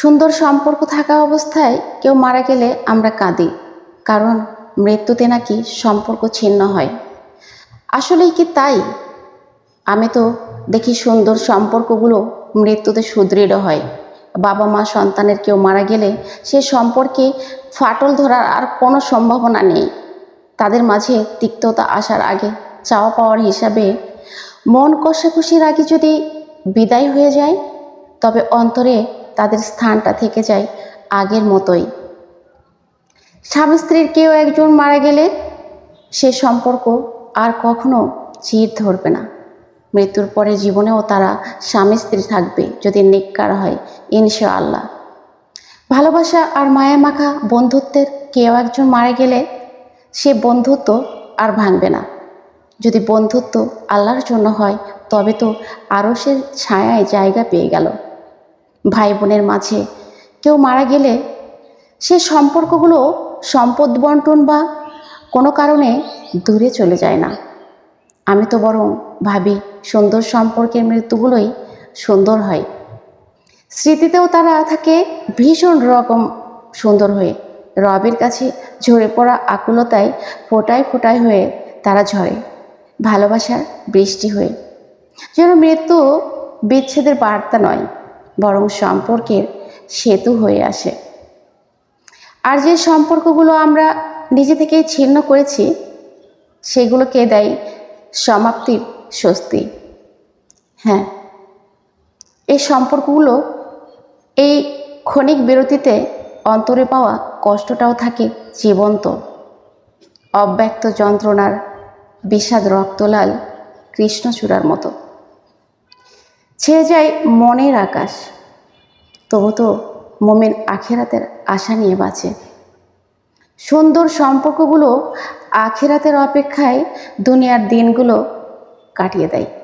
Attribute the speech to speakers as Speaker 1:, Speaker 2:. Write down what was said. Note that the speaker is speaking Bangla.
Speaker 1: সুন্দর সম্পর্ক থাকা অবস্থায় কেউ মারা গেলে আমরা কাঁদি, কারণ মৃত্যুতে নাকি সম্পর্ক ছিন্ন হয়। আসলেই কি তাই? আমি তো দেখি সুন্দর সম্পর্কগুলো মৃত্যুতে সুদৃঢ় হয়। বাবা মা সন্তানের কেউ মারা গেলে সে সম্পর্কে ফাটল ধরার আর কোনো সম্ভাবনা নেই। তাদের মাঝে তিক্ততা আসার আগে চাওয়া পাওয়ার হিসাবে মন কষাকষির আগে যদি বিদায় হয়ে যায়, তবে অন্তরে তাদের স্থানটা থেকে যায় আগের মতোই। স্বামী স্ত্রীর কেউ একজন মারা গেলে সে সম্পর্ক আর কখনো চির ধরবে না। মৃত্যুর পরে জীবনেও তারা স্বামী স্ত্রী থাকবে যদি নেককার হয়, ইনশাআল্লাহ। ভালোবাসা আর মায়া মাখা বন্ধুত্বের কেউ একজন মারা গেলে সে বন্ধুত্ব আর ভাঙবে না। যদি বন্ধুত্ব আল্লাহর জন্য হয়, তবে তো আরও সে ছায়ায় জায়গা পেয়ে গেল। ভাই বোনের মাঝে। কেউ মারা গেলে সে সম্পর্কগুলো সম্পদ বন্টন বা কোনো কারণে দূরে চলে যায় না। আমি তো বরং ভাবি সুন্দর সম্পর্কের মৃত্যুগুলোই সুন্দর হয়। স্মৃতিতেও তারা থাকে ভীষণ রকম সুন্দর হয়ে। রবের কাছে ঝরে পড়া আকুলতায় ফোটায় ফোটায় হয়ে তারা ঝরে, ভালোবাসার বৃষ্টি হয়ে। যেন মৃত্যু বিচ্ছেদের বার্তা নয়। বরং সম্পর্কের সেতু হয়ে আসে। আর যে সম্পর্কগুলো আমরা নিজে থেকেই ছিন্ন করেছি, সেগুলোকে দেয় সমাপ্তির স্বস্তি। হ্যাঁ এই সম্পর্কগুলো এই ক্ষণিক বিরতিতে অন্তরে পাওয়া কষ্টটাও থাকে জীবন্ত। অব্যক্ত যন্ত্রণার বিষাদ রক্তলাল কৃষ্ণচূড়ার মতো। ছেয়ে যায় মনের আকাশ। তবু তো মোমেন আখেরাতের আশা নিয়ে বাঁচে। সুন্দর সম্পর্কগুলো আখেরাতের অপেক্ষায় দুনিয়ার দিনগুলো কাটিয়ে দেয়।